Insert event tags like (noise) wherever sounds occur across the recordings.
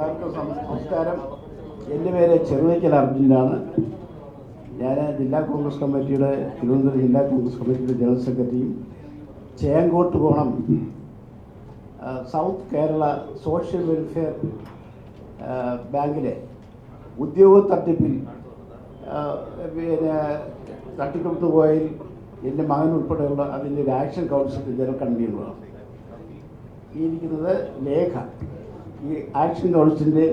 എല്ലാവർക്കും നമസ്കാരം എന്റെ പേര് ചെറുവയ്ക്കൽ അർജുനാണ്. ഞാൻ ജില്ലാ കോൺഗ്രസ് കമ്മിറ്റിയുടെ തിരുവനന്തപുരം ജില്ലാ കോൺഗ്രസ് കമ്മിറ്റിയുടെ ജനറൽ സെക്രട്ടറിയും ചേങ്കോട്ട് കോണം സൗത്ത് കേരള സോഷ്യൽ വെൽഫെയർ ബാങ്കിലെ ഉദ്യോഗ തട്ടിപ്പിൽ പിന്നെ തട്ടിക്കൊടുത്തു പോയതിൽ എന്റെ മകൻ ഉൾപ്പെടെയുള്ള അതിന്റെ ഒരു ആക്ഷൻ കൗൺസിലിന്റെ ജനറൽ കൺവീനറാണ്. ഇരിക്കുന്നത് ലേഖ. ഈ ആക്ഷൻ കൗൺസിലിന്റെ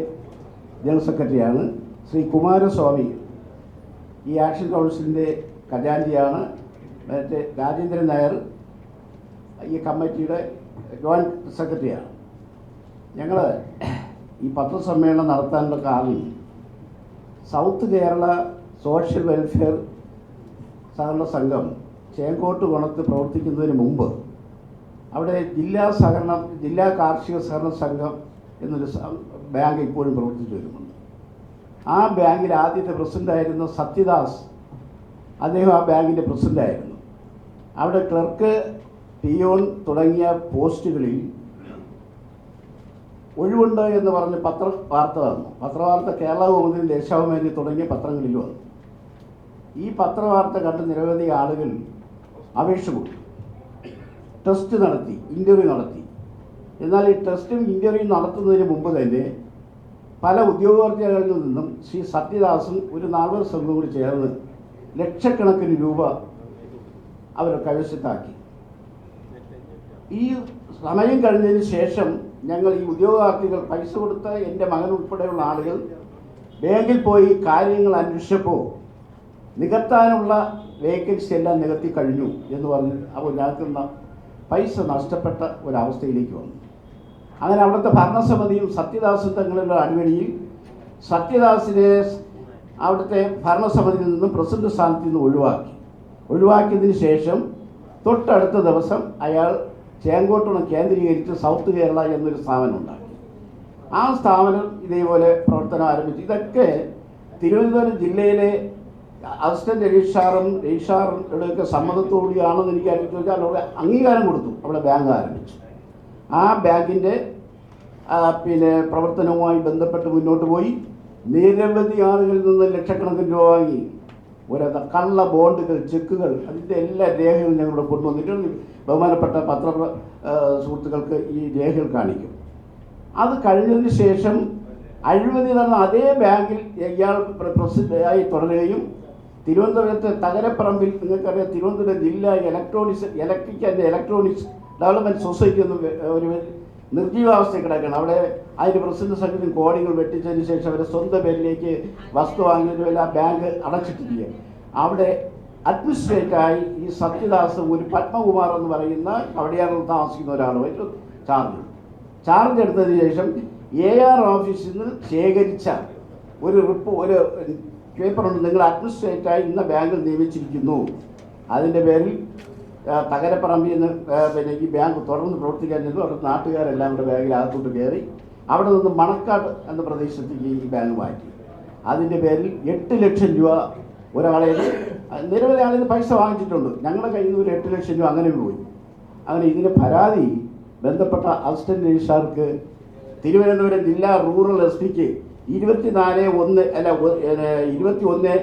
ജനറൽ സെക്രട്ടറിയാണ് ശ്രീ കുമാരസ്വാമി. ഈ ആക്ഷൻ കൗൺസിലിന്റെ ഖജാൻജിയാണ്. മറ്റേ രാജേന്ദ്രൻ നായർ ഈ കമ്മിറ്റിയുടെ ജോയിന്റ് സെക്രട്ടറിയാണ്. ഞങ്ങൾ ഈ പത്രസമ്മേളനം നടത്താനുള്ള കാരണം സൗത്ത് കേരള സോഷ്യൽ വെൽഫെയർ സഹകരണ സംഘം ചേങ്കോട്ട് കുണത്ത് പ്രവർത്തിക്കുന്നതിന് മുമ്പ് അവിടെ ജില്ലാ സഹകരണ ജില്ലാ കാർഷിക സഹകരണ സംഘം എന്നൊരു ബാങ്ക് ഇപ്പോഴും പ്രവർത്തിച്ചു വരുന്നുണ്ട്. ആ ബാങ്കിൽ ആദ്യത്തെ പ്രസിഡന്റായിരുന്ന സത്യദാസ് അദ്ദേഹം ആ ബാങ്കിന്റെ പ്രസിഡന്റായിരുന്നു അവിടെ ക്ലർക്ക് പിയോൺ തുടങ്ങിയ പോസ്റ്റുകളിൽ ഒഴിവുണ്ട് എന്ന് പറഞ്ഞ് പത്ര വാർത്ത വന്നു. പത്രവാർത്ത കേരള കൗമുദി ദേശാഭിമാനി തുടങ്ങിയ പത്രങ്ങളിൽ വന്നു. ഈ പത്രവാർത്ത കണ്ട് നിരവധി ആളുകൾ അപേക്ഷ കൊടുത്തു. ടെസ്റ്റ് നടത്തി ഇന്റർവ്യൂ നടത്തി. എന്നാൽ ഈ ടെസ്റ്റും ഇന്റർവ്യൂ നടത്തുന്നതിന് മുമ്പ് തന്നെ പല ഉദ്യോഗാർത്ഥികളിൽ നിന്നും ശ്രീ സത്യദാസും ഒരു നാടക സംഘം കൂടി ചേർന്ന് ലക്ഷക്കണക്കിന് രൂപ അവർ കൈവശത്താക്കി. ഈ സമയം കഴിഞ്ഞതിന് ശേഷം ഞങ്ങൾ ഈ ഉദ്യോഗാർത്ഥികൾ പൈസ കൊടുത്ത എന്റെ മകൻ ഉൾപ്പെടെയുള്ള ആളുകൾ ബാങ്കിൽ പോയി കാര്യങ്ങൾ അന്വേഷിച്ചപ്പോൾ നികത്താനുള്ള വേക്കൻസി എല്ലാം നികത്തി കഴിഞ്ഞു എന്ന് പറഞ്ഞ് അപ്പോൾ ഞങ്ങൾക്ക് പൈസ നഷ്ടപ്പെട്ട ഒരവസ്ഥയിലേക്ക് വന്നു. അങ്ങനെ അവിടുത്തെ ഭരണസമിതിയും സത്യദാസ് തങ്ങളുടെ അടിവഴിയിൽ സത്യദാസിനെ അവിടുത്തെ ഭരണസമിതിയിൽ നിന്നും പ്രസിഡന്റ് സ്ഥാനത്ത് നിന്ന് ഒഴിവാക്കി. ഒഴിവാക്കിയതിന് ശേഷം തൊട്ടടുത്ത ദിവസം അയാൾ ചേങ്കോട്ടണം കേന്ദ്രീകരിച്ച് സൗത്ത് കേരള എന്നൊരു സ്ഥാപനം ഉണ്ടാക്കി. ആ സ്ഥാപനം ഇതേപോലെ പ്രവർത്തനം ആരംഭിച്ചു. ഇതൊക്കെ തിരുവനന്തപുരം ജില്ലയിലെ അസിസ്റ്റന്റ് രജിസ്ട്രാറും രജിസ്ട്രാറുടെയൊക്കെ സമ്മതത്തോടെയാണെന്ന് എനിക്ക് ചോദിച്ചാൽ അവിടെ അംഗീകാരം കൊടുത്തു. അവിടെ ബാങ്ക് ആരംഭിച്ചു. ആ ബാങ്കിന്റെ പിന്നെ പ്രവർത്തനവുമായി ബന്ധപ്പെട്ട് മുന്നോട്ട് പോയി. നിരവധി ആളുകളിൽ നിന്ന് ലക്ഷക്കണക്കിന് രൂപ വാങ്ങി. ഓരോ കള്ള ബോണ്ടുകൾ ചെക്കുകൾ അതിന്റെ എല്ലാ രേഖകളും ഞങ്ങളുടെ കൊണ്ടുവന്നിട്ടുണ്ട്. ബഹുമാനപ്പെട്ട പത്ര സുഹൃത്തുക്കൾക്ക് ഈ രേഖകൾ കാണിക്കും. അത് കഴിഞ്ഞതിന് ശേഷം അഴിമതി നടന്ന അതേ ബാങ്കിൽ ഇയാൾ പ്ര- പ്രസിഡന്റായി തുടരുകയും തിരുവനന്തപുരത്തെ തകരപ്പറമ്പിൽ നിങ്ങൾക്കറിയാം തിരുവനന്തപുരം ജില്ല electronics electric and electronics development society എന്ന് വെ- ഒരു നിർജീവാവസ്ഥയിൽ കിടക്കണം അവിടെ അതിന്റെ പ്രസിഡന്റ് സംഘത്തിന് കോടികൾ വെട്ടിച്ചതിന് ശേഷം അവരെ സ്വന്തം പേരിലേക്ക് വസ്തു വാങ്ങിയതുമല്ല ബാങ്ക് അടച്ചിട്ടിരിക്കുക അവിടെ അഡ്മിനിസ്ട്രേറ്ററായി ഈ സത്യദാസ് ഒരു പത്മകുമാർ എന്ന് പറയുന്ന അവിടെയാണ് താമസിക്കുന്ന ഒരാളുമായിട്ട് ചാർജ് ചാർജ് എടുത്തതിന് ശേഷം എ ആർ ഓഫീസിൽ നിന്ന് ശേഖരിച്ച ഒരു റിപ്പോ ഒരു പേപ്പറുണ്ട്. നിങ്ങൾ അഡ്മിനിസ്ട്രേറ്ററായി ഇന്ന ബാങ്കിൽ നിയമിച്ചിരിക്കുന്നു. അതിന്റെ പേരിൽ തകരപ്പറമ്പിൽ നിന്ന് പിന്നെ ഈ ബാങ്ക് തുടർന്ന് പ്രവർത്തിക്കാൻ ചെന്നു. അവിടെ നാട്ടുകാരെല്ലാം കൂടെ ബാങ്കിൽ അകത്തോട്ട് കയറി. അവിടെ നിന്ന് മണക്കാട് എന്ന പ്രദേശത്തേക്ക് ഈ ബാങ്ക് മാറ്റി. അതിന്റെ പേരിൽ എട്ട് ലക്ഷം രൂപ ഒരാളെ നിരവധി ആളിൽ നിന്ന് പൈസ വാങ്ങിച്ചിട്ടുണ്ട്. ഞങ്ങളുടെ കയ്യിൽ നിന്ന് ഒരു എട്ട് ലക്ഷം രൂപ അങ്ങനെ പോയി. അങ്ങനെ ഇതിന് പരാതി ബന്ധപ്പെട്ട അസിസ്റ്റന്റ് രജിസ്ട്രാർക്ക് തിരുവനന്തപുരം ജില്ലാ റൂറൽ എസ് പിക്ക് ഇരുപത്തിനാല് ഒന്ന് അല്ല ഇരുപത്തി ഒന്ന്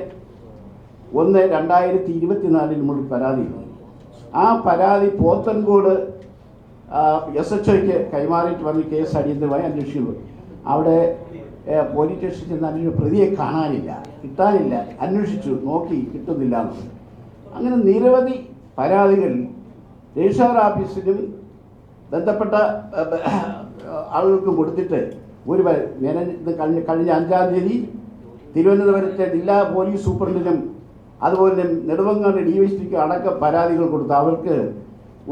ഒന്ന് രണ്ടായിരത്തി ഇരുപത്തിനാലിൽ നമ്മൾ പരാതി. ആ പരാതി പോത്തൻകോട് എസ് എച്ച് ഒക്ക് കൈമാറിയിട്ട് വന്ന് കേസ് അടിയന്തരമായി അന്വേഷിക്കുന്നു. അവിടെ പോലീസ് സ്റ്റേഷനിൽ ചെന്ന് അന്വേഷിച്ചു പ്രതിയെ കാണാനില്ല കിട്ടാനില്ല അന്വേഷിച്ചു നോക്കി കിട്ടുന്നില്ല അങ്ങനെ നിരവധി പരാതികൾ രജിസ്ട്രാർ ഓഫീസിലും ബന്ധപ്പെട്ട ആളുകൾക്കും കൊടുത്തിട്ട് ഒരു കഴിഞ്ഞ കഴിഞ്ഞ അഞ്ചാം തീയതി തിരുവനന്തപുരത്തെ ജില്ലാ പോലീസ് സൂപ്രണ്ടിനും അതുപോലെ നെടുവങ്ങാട് ഡി എസ് പിക്ക് അടക്ക പരാതികൾ കൊടുത്ത് അവർക്ക്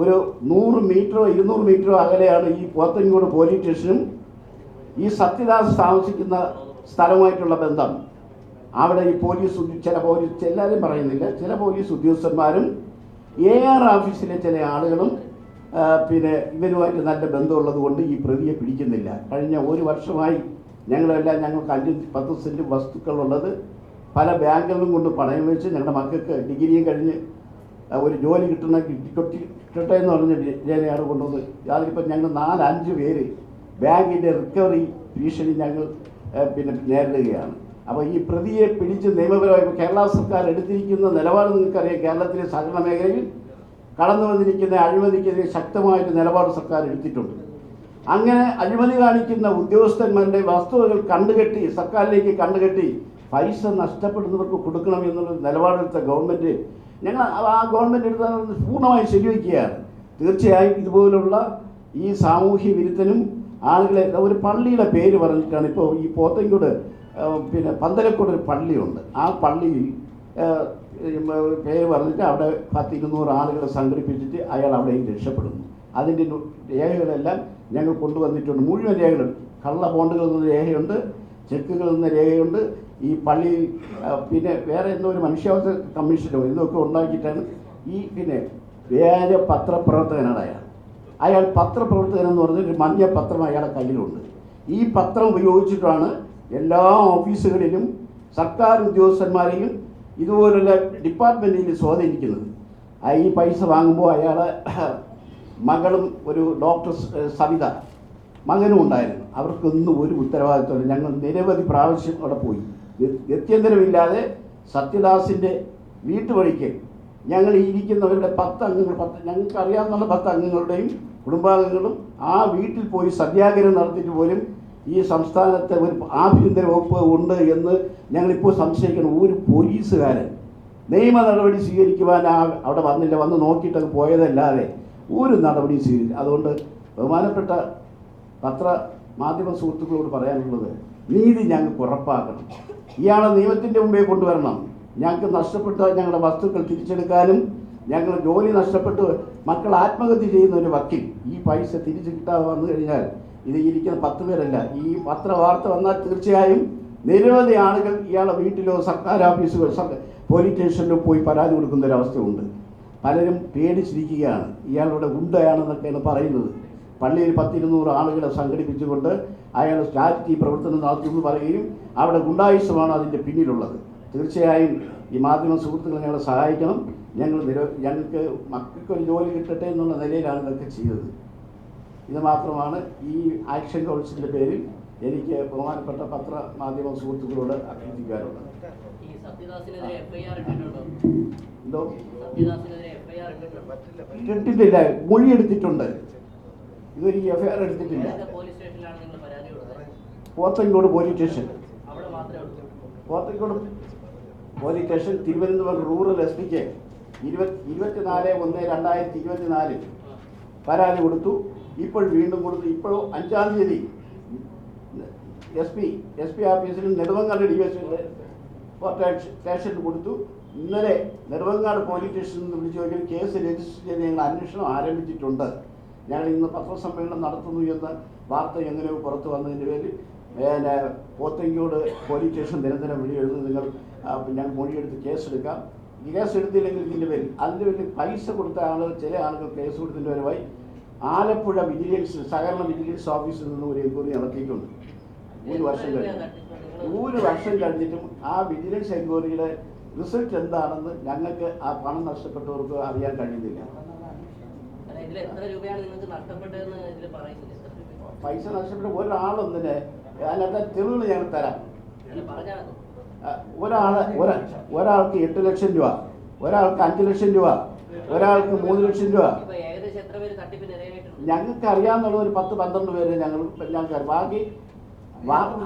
ഒരു നൂറ് മീറ്ററോ ഇരുന്നൂറ് മീറ്ററോ അകലെയാണ് ഈ പോത്തങ്ങോട് പോലീസ് സ്റ്റേഷനും ഈ സത്യദാസ് താമസിക്കുന്ന സ്ഥലവുമായിട്ടുള്ള ബന്ധം. അവിടെ ഈ പോലീസ് ചില പോലീസ് എല്ലാവരും പറയുന്നില്ല. ചില പോലീസ് ഉദ്യോഗസ്ഥന്മാരും എ ആർ ഓഫീസിലെ ചില ആളുകളും പിന്നെ ഇവരുമായിട്ട് നല്ല ബന്ധമുള്ളത് കൊണ്ട് ഈ പ്രതിയെ പിടിക്കുന്നില്ല. കഴിഞ്ഞ ഒരു വർഷമായി ഞങ്ങളെല്ലാം ഞങ്ങൾക്ക് അഞ്ച് പത്ത് സെന്റ് വസ്തുക്കളുള്ളത് പല ബാങ്കുകളും കൊണ്ട് പണയം വെച്ച് ഞങ്ങളുടെ മക്കൾക്ക് ഡിഗ്രിയും കഴിഞ്ഞ് ഒരു ജോലി കിട്ടുന്ന കിട്ടി കിട്ടട്ടെ എന്ന് പറഞ്ഞ് ജനയാണ് കൊണ്ടുവന്ന് അതിലിപ്പോൾ ഞങ്ങൾ നാലഞ്ച് പേര് ബാങ്കിന്റെ റിക്കവറി ഭീഷണി ഞങ്ങൾ പിന്നെ നേരിടുകയാണ്. അപ്പോൾ ഈ പ്രതിയെ പിടിച്ച് നിയമപരമായി കേരള സർക്കാർ എടുത്തിരിക്കുന്ന നിലപാട് നിങ്ങൾക്കറിയാം. കേരളത്തിലെ സഹകരണ മേഖലയിൽ കടന്നു വന്നിരിക്കുന്ന അഴിമതിക്കെതിരെ ശക്തമായിട്ട് നിലപാട് സർക്കാർ എടുത്തിട്ടുണ്ട്. അങ്ങനെ അഴിമതി കാണിക്കുന്ന ഉദ്യോഗസ്ഥന്മാരുടെ വസ്തുവകൾ കണ്ടുകെട്ടി സർക്കാരിലേക്ക് കണ്ടുകെട്ടി പൈസ നഷ്ടപ്പെടുന്നവർക്ക് കൊടുക്കണം എന്നുള്ള നിലപാടെടുത്ത ഗവൺമെന്റ് ഞങ്ങൾ ആ ഗവൺമെന്റ് എടുത്ത പൂർണമായും ശരിവയ്ക്കുകയാണ് തീർച്ചയായും ഇതുപോലുള്ള ഈ സാമൂഹ്യ വിരുദ്ധനും ആളുകളെ ഒരു പള്ളിയുടെ പേര് പറഞ്ഞിട്ടാണ് ഇപ്പോൾ ഈ പോത്തങ്കോട് പിന്നെ പന്തലക്കോട് ഒരു പള്ളിയുണ്ട്. ആ പള്ളിയിൽ പേര് പറഞ്ഞിട്ട് അവിടെ പത്ത് ഇരുന്നൂറ് ആളുകളെ സംഘടിപ്പിച്ചിട്ട് അയാൾ അവിടെയും രക്ഷപ്പെടുന്നു. അതിന്റെ രേഖകളെല്ലാം ഞങ്ങൾ കൊണ്ടുവന്നിട്ടുണ്ട്. മുഴുവൻ രേഖകൾ കള്ള ബോണ്ടുകളിൽ എന്ന രേഖയുണ്ട് ചെക്കുകൾ എന്ന രേഖയുണ്ട് ഈ പള്ളിയിൽ പിന്നെ വേറെ എന്തോ ഒരു മനുഷ്യാവകാശ കമ്മീഷനോ ഇതൊക്കെ ഉണ്ടാക്കിയിട്ടാണ് ഈ പിന്നെ വേറെ പത്രപ്രവർത്തകനാണ് അയാൾ. അയാൾ പത്രപ്രവർത്തകൻ എന്ന് പറഞ്ഞ ഒരു മഞ്ഞ പത്രം അയാളുടെ കയ്യിലുണ്ട്. ഈ പത്രം ഉപയോഗിച്ചിട്ടാണ് എല്ലാ ഓഫീസുകളിലും സർക്കാർ ഉദ്യോഗസ്ഥന്മാരെയും ഇതുപോലുള്ള ഡിപ്പാർട്ട്മെന്റിൽ സ്വാധീനിക്കുന്നത്. ഈ പൈസ വാങ്ങുമ്പോൾ അയാളെ (clears throat) മകളും ഒരു ഡോക്ടർ സവിത മകനും ഉണ്ടായിരുന്നു. അവർക്കൊന്നും ഒരു ഉത്തരവാദിത്വമില്ല. ഞങ്ങൾ നിരവധി പ്രാവശ്യം അവിടെ പോയി. ഗത്യന്തരമില്ലാതെ സത്യദാസിന്റെ വീട്ടുവഴിക്ക് ഞങ്ങൾ ഇരിക്കുന്നവരുടെ പത്ത് അംഗങ്ങൾ പത്ത് ഞങ്ങൾക്ക് അറിയാവുന്ന പത്ത് അംഗങ്ങളുടെയും കുടുംബാംഗങ്ങളും ആ വീട്ടിൽ പോയി സത്യാഗ്രഹം നടത്തിയിട്ട് പോലും ഈ സംസ്ഥാനത്തെ ഒരു ആഭ്യന്തര വകുപ്പ് ഉണ്ട് എന്ന് ഞങ്ങളിപ്പോൾ സംശയിക്കണം. ഒരു പോലീസുകാരൻ നിയമ നടപടി സ്വീകരിക്കുവാൻ ആ അവിടെ വന്നില്ല വന്ന് നോക്കിയിട്ടൊക്കെ പോയതല്ലാതെ ഒരു നടപടി സ്വീകരിച്ചു അതുകൊണ്ട് ബഹുമാനപ്പെട്ട പത്ര മാധ്യമ സുഹൃത്തുക്കളോട് പറയാനുള്ളത് നീതി ഞങ്ങൾക്ക് ഉറപ്പാക്കണം ഇയാളെ നിയമത്തിന്റെ മുമ്പേ കൊണ്ടുവരണം. ഞങ്ങൾക്ക് നഷ്ടപ്പെട്ട ഞങ്ങളുടെ വസ്തുക്കൾ തിരിച്ചെടുക്കാനും ഞങ്ങൾ ജോലി നഷ്ടപ്പെട്ട് മക്കൾ ആത്മഹത്യ ചെയ്യുന്ന ഒരു വക്കീൽ ഈ പൈസ തിരിച്ചു കിട്ടാതെ വന്നു കഴിഞ്ഞാൽ ഇത് ഇരിക്കുന്ന പത്ത് പേരല്ല. ഈ പത്രവാർത്ത വന്നാൽ തീർച്ചയായും നിരവധി ആളുകൾ ഇയാളെ വീട്ടിലോ സർക്കാർ ഓഫീസുകൾ പോലീസ് സ്റ്റേഷനിലോ പോയി പരാതി കൊടുക്കുന്ന ഒരു അവസ്ഥയുണ്ട്. പലരും പേടിച്ചിരിക്കുകയാണ്. ഇയാളുടെ ഗുണ്ടയാണെന്നൊക്കെയാണ് പറയുന്നത്. പള്ളിയിൽ പത്തിരുന്നൂറ് ആളുകളെ സംഘടിപ്പിച്ചുകൊണ്ട് അയാൾ സ്റ്റാറ്റി പ്രവർത്തനം നടത്തുമെന്ന് പറയുകയും അവിടെ ഗുണ്ടായുസമാണ് അതിന്റെ പിന്നിലുള്ളത്. തീർച്ചയായും ഈ മാധ്യമ സുഹൃത്തുക്കളെ ഞങ്ങളെ സഹായിക്കണം. ഞങ്ങൾ നിരോ ഞങ്ങൾക്ക് മക്കൾക്കൊരു ജോലി കിട്ടട്ടെ എന്നുള്ള നിലയിലാണ് ഇതൊക്കെ ചെയ്തത്. ഇത് മാത്രമാണ് ഈ ആക്ഷൻ കൗൺസിലിന്റെ പേരിൽ എനിക്ക് ബഹുമാനപ്പെട്ട പത്ര മാധ്യമ സുഹൃത്തുക്കളോട് അഭ്യർത്ഥിക്കാറുള്ളത് എന്തോ? ഇട്ടിട്ടില്ല. മൊഴി എടുത്തിട്ടുണ്ട്. ഇതൊരു എഫ് ഐ ആർ എടുത്തിട്ടില്ല ഏതൊക്കെ police station Pothencode police station Thiruvananthapuram rural S പിക്ക് ഇരുപത്തി ഇരുപത്തിനാല് ഒന്ന് രണ്ടായിരത്തി ഇരുപത്തിനാലിൽ പരാതി കൊടുത്തു. ഇപ്പോൾ വീണ്ടും കൊടുത്തു. ഇപ്പോൾ അഞ്ചാം തീയതി എസ് പി എസ് പി ഓഫീസിലും നെടുവങ്ങാട് ഡി എസ് സ്റ്റേഷനിൽ കൊടുത്തു. ഇന്നലെ നെടുവങ്ങാട് പോലീസ് സ്റ്റേഷനിൽ നിന്ന് വിളിച്ചു നോക്കിയാൽ കേസ് രജിസ്റ്റർ ചെയ്ത് ഞങ്ങൾ അന്വേഷണം ആരംഭിച്ചിട്ടുണ്ട്. ഞങ്ങൾ ഇന്ന് പത്രസമ്മേളനം നടത്തുന്നു എന്ന വാർത്ത എങ്ങനെയോ പുറത്തു വന്നതിന്റെ പേരിൽ പിന്നെ പോത്തങ്കോട് പോലീസ് സ്റ്റേഷൻ നിരന്തരം വിളി എഴുതി നിങ്ങൾ ഞാൻ മൊഴിയെടുത്ത് കേസെടുക്കാം. കേസ് എടുത്തില്ലെങ്കിൽ ഇതിന്റെ പേരിൽ അതിന്റെ പേരിൽ പൈസ കൊടുത്ത ആളുകൾ ചില ആളുകൾ കേസ് കൊടുത്തതിന്റെ പരമായി ആലപ്പുഴ വിജിലൻസ് സഹകരണ വിജിലൻസ് ഓഫീസിൽ നിന്ന് ഒരു എൻക്വയറി നടത്തിയിട്ടുണ്ട്. ഒരു വർഷം കഴിഞ്ഞു. ഒരു വർഷം കഴിഞ്ഞിട്ടും ആ വിജിലൻസ് എൻക്വയറിയുടെ റിസൾട്ട് എന്താണെന്ന് ഞങ്ങൾക്ക് ആ പണം നഷ്ടപ്പെട്ടവർക്ക് അറിയാൻ കഴിയുന്നില്ല. പൈസ നഷ്ടപ്പെട്ട ഒരാളൊന്നിന് അതിനകത്ത് തെളിവുകൾ ഞങ്ങൾ തരാം. ഒരാൾ ഒരാ ഒരാൾക്ക് എട്ട് ലക്ഷം രൂപ ഒരാൾക്ക് അഞ്ച് ലക്ഷം രൂപ ഒരാൾക്ക് മൂന്ന് ലക്ഷം രൂപ. പേര് ഞങ്ങൾക്ക് അറിയാവുന്ന ഒരു പത്ത് പന്ത്രണ്ട് പേര് ഞങ്ങൾ ഞങ്ങൾക്ക്. ബാക്കി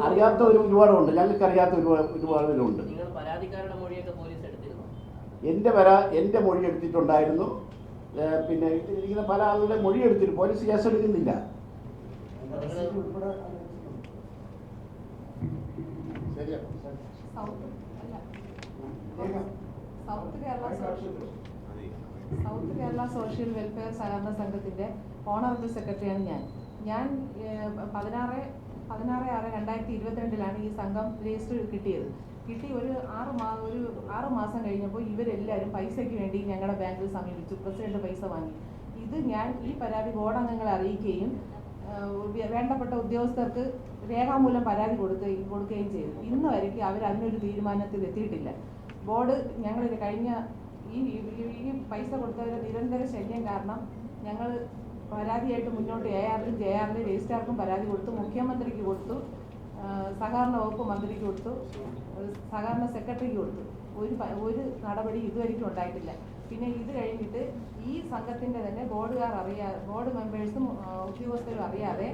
അറിയാത്ത ഒരു ഒരുപാടുണ്ട്. ഞങ്ങൾക്ക് അറിയാത്ത ഒരുപാട് ഒരുപാട് പേരുണ്ട്. നിങ്ങൾ പരാതിക്കാരുടെ മൊഴിയൊക്കെ പോലീസ് എന്റെ വര എന്റെ മൊഴി എടുത്തിട്ടുണ്ടായിരുന്നു. പിന്നെ ഇരിക്കുന്ന പല ആളുകളെ മൊഴി എടുത്തിട്ട് പോലീസ് കേസ് എടുക്കുന്നില്ല. സൗത്ത് കേരള സോഷ്യൽ വെൽഫെയർ സഹകരണ സംഘത്തിന്റെ ഓണറബിൾ സെക്രട്ടറിയാണ് ഞാൻ. ഞാൻ പതിനാറ് പതിനാറ് ആറ് രണ്ടായിരത്തി ഇരുപത്തിരണ്ടിലാണ് ഈ സംഘം രജിസ്റ്റർ കിട്ടിയത്. കിട്ടി ഒരു ആറ് മാ ഒരു ആറ് മാസം കഴിഞ്ഞപ്പോൾ ഇവരെല്ലാവരും പൈസയ്ക്ക് വേണ്ടി ഞങ്ങളുടെ ബാങ്കിൽ സമീപിച്ചു. പ്രസിഡന്റ് പൈസ വാങ്ങി. ഇത് ഞാൻ ഈ പരാതി ബോർഡ് അംഗങ്ങളെ അറിയിക്കുകയും വേണ്ടപ്പെട്ട ഉദ്യോഗസ്ഥർക്ക് രേഖാമൂലം പരാതി കൊടുക്കുകയും കൊടുക്കുകയും ചെയ്തു. ഇന്ന് വരയ്ക്ക് അവർ അതിനൊരു തീരുമാനത്തിൽ എത്തിയിട്ടില്ല. ബോർഡ് ഞങ്ങൾ കഴിഞ്ഞ ഈ ഈ- പൈസ കൊടുത്തവരുടെ നിരന്തര ശല്യം കാരണം ഞങ്ങൾ പരാതിയായിട്ട് മുന്നോട്ട് എ ആറിലും ജെ ആറിലും രജിസ്ട്രാർക്കും പരാതി കൊടുത്തു മുഖ്യമന്ത്രിക്ക് കൊടുത്തു. സഹകരണ വകുപ്പ് മന്ത്രിക്ക് കൊടുത്തു. സഹകരണ സെക്രട്ടറിക്ക് കൊടുത്തു. ഒരു ഒരു നടപടി ഇതുവരെയ്ക്കും ഉണ്ടായിട്ടില്ല. പിന്നെ ഇത് കഴിഞ്ഞിട്ട് ഈ സംഘത്തിന്റെ തന്നെ ബോർഡുകാർ അറിയാതെ ബോർഡ് മെമ്പേഴ്സും ഉദ്യോഗസ്ഥരും അറിയാതെ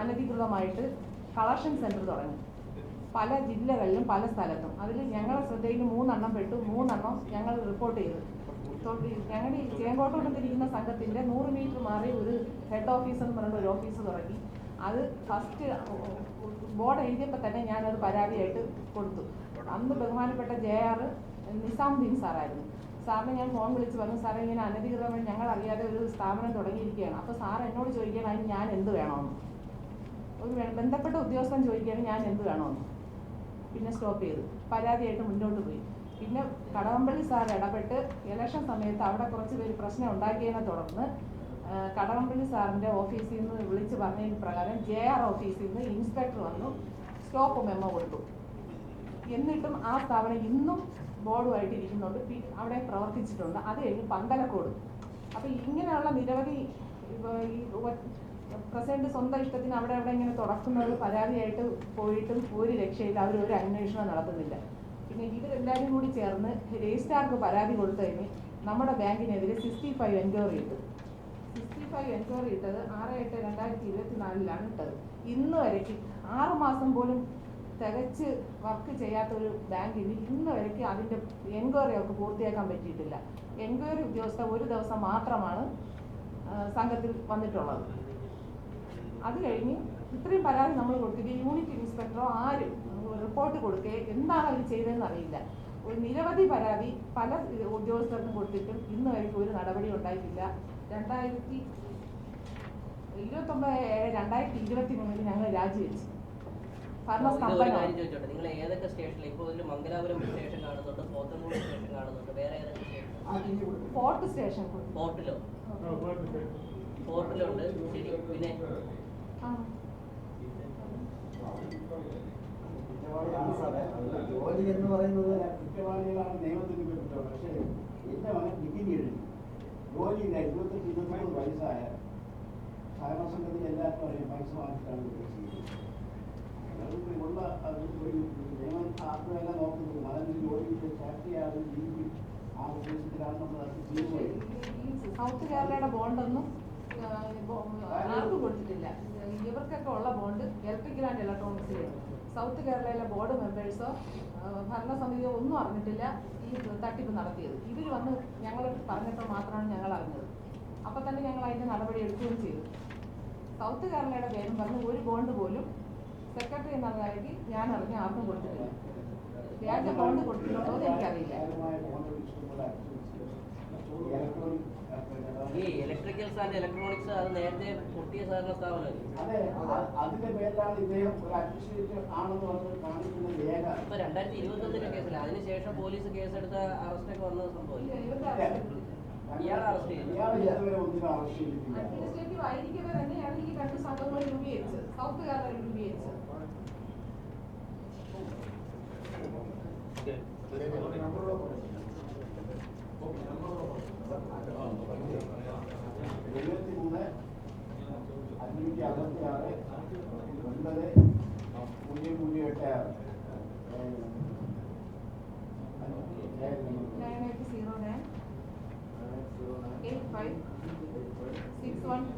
അനധികൃതമായിട്ട് കളക്ഷൻ സെന്റർ തുടങ്ങി. പല ജില്ലകളിലും പല സ്ഥലത്തും. അതിൽ ഞങ്ങളുടെ ശ്രദ്ധയിൽ മൂന്നെണ്ണം പെട്ടു. മൂന്നെണ്ണം ഞങ്ങൾ റിപ്പോർട്ട് ചെയ്തു. ഞങ്ങളുടെ ഈ ചേങ്കോട്ടോട്ട് തിരിക്കുന്ന സംഘത്തിന്റെ നൂറ് മീറ്റർ മാറി ഒരു ഹെഡ് ഓഫീസ് എന്ന് പറയുന്ന ഒരു ഓഫീസ് തുടങ്ങി. അത് ഫസ്റ്റ് ബോർഡ് എഴുതിയപ്പോൾ തന്നെ ഞാൻ ഞാനത് പരാതിയായിട്ട് കൊടുത്തു. അന്ന് ബഹുമാനപ്പെട്ട ജെ ആർ നിസാമുദ്ദീൻ സാറായിരുന്നു. സാറിന് ഞാൻ ഫോൺ വിളിച്ച് പറഞ്ഞു സാറേ ഇങ്ങനെ അനധികൃതമായി ഞങ്ങൾ അറിയാതെ ഒരു സ്ഥാപനം തുടങ്ങിയിരിക്കുകയാണ്. അപ്പോൾ സാർ എന്നോട് ചോദിക്കുകയാണ് അതിന് ഞാൻ എന്ത് വേണമെന്ന്? ഒരു ബന്ധപ്പെട്ട ഉദ്യോഗസ്ഥൻ ചോദിക്കുകയാണ് ഞാൻ എന്ത് വേണമെന്ന്? പിന്നെ സ്റ്റോപ്പ് ചെയ്തു. പരാതിയായിട്ട് മുന്നോട്ട് പോയി. പിന്നെ കടവമ്പള്ളി സാർ ഇടപെട്ട് ഇലക്ഷൻ സമയത്ത് അവിടെ കുറച്ച് പേര് പ്രശ്നം ഉണ്ടാക്കിയതിനെ തുടർന്ന് കടകംപള്ളി സാറിന്റെ ഓഫീസിൽ നിന്ന് വിളിച്ച് പറഞ്ഞതിന് പ്രകാരം ജെ ആർ ഓഫീസിൽ നിന്ന് ഇൻസ്പെക്ടർ വന്നു സ്റ്റോപ്പ് മെമ്മോ കൊടുത്തു. എന്നിട്ടും ആ സ്ഥാപനം ഇന്നും ബോർഡുമായിട്ട് ഇരിക്കുന്നുണ്ട് അവിടെ പ്രവർത്തിച്ചിട്ടുണ്ട് അത് കഴിഞ്ഞ് പന്തലക്കോട്. അപ്പോൾ ഇങ്ങനെയുള്ള നിരവധി ഈ പ്രസിഡന്റ് സ്വന്തം ഇഷ്ടത്തിന് അവിടെ അവിടെ ഇങ്ങനെ തുടക്കുന്നവർ പരാതിയായിട്ട് പോയിട്ടും ഒരു രക്ഷയില്ല അവർ ഒരു അന്വേഷണം നടത്തുന്നില്ല. പിന്നെ ഇവരെല്ലാവരും കൂടി ചേർന്ന് രജിസ്ട്രാർക്ക് പരാതി കൊടുത്തു കഴിഞ്ഞ് നമ്മുടെ ബാങ്കിനെതിരെ സിക്സ്റ്റി ഫൈവ് എൻക്വയറി ഇട്ടു ഫൈവ് എൻക്വയറി ഇട്ടത് ആറ് എട്ട് രണ്ടായിരത്തി ഇരുപത്തി നാലിലാണ് ഇട്ടത്. ഇന്ന് വരയ്ക്ക്. ആറ് മാസം പോലും തികച്ച് വർക്ക് ചെയ്യാത്ത ഒരു ബാങ്കിന് ഇന്ന് വരയ്ക്ക് അതിന്റെ എൻക്വയറി അവർക്ക് പൂർത്തിയാക്കാൻ പറ്റിയിട്ടില്ല. എൻക്വയറി ഉദ്യോഗസ്ഥ ഒരു ദിവസം മാത്രമാണ് സംഘത്തിൽ വന്നിട്ടുള്ളത്. അത് കഴിഞ്ഞ് ഇത്രയും പരാതി നമ്മൾ കൊടുത്തിട്ട് യൂണിറ്റ് ഇൻസ്പെക്ടറോ ആരും റിപ്പോർട്ട് കൊടുക്കുകയും എന്താണ് അവർ ചെയ്തതെന്ന് അറിയില്ല. ഒരു നിരവധി പരാതി പല ഉദ്യോഗസ്ഥർക്കും കൊടുത്തിട്ടും ഇന്ന് വരെ ഒരു നടപടി ഉണ്ടായിട്ടില്ല. രണ്ടായിരത്തി ഇരുപത്തൊമ്പത് ഏഴ് രണ്ടായിരത്തി ഇരുപത്തി മൂന്നിൽ ഞങ്ങൾ രാജിവെച്ചു ഇത് ഒരു കാര്യം ഭരണസ്തംഭനമാണ് ചോദിച്ചോട്ടെ. നിങ്ങൾ ഏതൊക്കെ സ്റ്റേഷനിൽ ഇപ്പോൾ മംഗലാപുരം സ്റ്റേഷൻ കാണുന്നുണ്ട് പോത്തൻകോട് സ്റ്റേഷൻ കാണുന്നുണ്ട് വേറെ ഏതൊക്കെ സ്റ്റേഷൻ ഫോർട്ട് സ്റ്റേഷൻ. ഫോർട്ടിലോ? ഫോർട്ടിലുണ്ട് ശരി. പിന്നെ? ജോലി എന്ന് പറയുന്നത് കുറ്റവാളികളാണ് നിയമത്തിന് പക്ഷേ എന്റെ മകൻ ഡിഗ്രി എഴുതി. ജോലിയില്ല ഇരുപത്തെട്ട് ഇരുപത്തൊമ്പത് വയസ്സായ സഹകരണ സംഘത്തിൽ എല്ലാവർക്കും അറിയാം പൈസ വാങ്ങിച്ചിട്ടാണ് ചെയ്യുന്നത്. ഉള്ള അത് ഒരു നിയമം ആത്മവേല നോക്കുന്നത്. മകന് ജോലി ശാക്തിയാണ് ജീവിക്കും ആ ഉദ്ദേശത്തിലാണ് നമ്മൾ അത് ചെയ്യുന്നത്. സൗത്ത് കേരളയുടെ ബോണ്ടൊന്നും ആർക്കും കൊടുത്തിട്ടില്ല. ഇവർക്കൊക്കെ ഉള്ള ബോണ്ട് ഇലക്ട്രിക്കൽ ഗ്രാൻഡ് ഇലക്ട്രോണിക്സിൽ സൗത്ത് കേരളയിലെ ബോർഡ് മെമ്പേഴ്സോ ഭരണസമിതിയോ ഒന്നും അറിഞ്ഞിട്ടില്ല ഈ തട്ടിപ്പ് നടത്തിയത്. ഇവർ വന്ന് ഞങ്ങൾ പറഞ്ഞപ്പോൾ മാത്രമാണ് ഞങ്ങൾ അറിഞ്ഞത്. അപ്പം തന്നെ ഞങ്ങൾ അതിന്റെ നടപടി എടുക്കുകയും ചെയ്തു. സൗത്ത് കേരളയുടെ പേരും പറഞ്ഞ് ഒരു ബോണ്ട് പോലും സെക്രട്ടറി എന്ന നിലയ്ക്ക് ഞാൻ അറിഞ്ഞ ആർക്കും കൊടുത്തിട്ടില്ല. വ്യാജ ബോണ്ട് കൊടുത്തിട്ടുണ്ടോ എന്ന് എനിക്കറിയില്ല. ഈ ഇലക്ട്രിക്കൽസ് ആൻഡ് ഇലക്ട്രോണിക്സ് അത് നേരത്തെ പൊട്ടിയ സഹകരണ സ്ഥാപനമല്ലേ? ഇപ്പൊ രണ്ടായിരത്തി ഇരുപത്തൊന്നിലെ കേസില്ല അതിനുശേഷം പോലീസ് കേസെടുത്ത അറസ്റ്റൊക്കെ വന്ന അവസ്ഥ ഇയാളെ അറസ്റ്റ് ചെയ്തു. സംഘങ്ങൾ രൂപീകരിച്ചത് സൗത്ത് കേരള രൂപീകരിച്ചത് എഴുപത്തി മൂന്ന് അഞ്ഞൂറ്റി അറുപത്തി ആറ് ഒൻപത് പൂജ്യം പൂജ്യം എട്ട് ആറ് nine eight zero nine eight five six ബോണ്ടായിട്ട്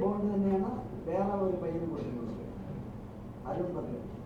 bond ഒരു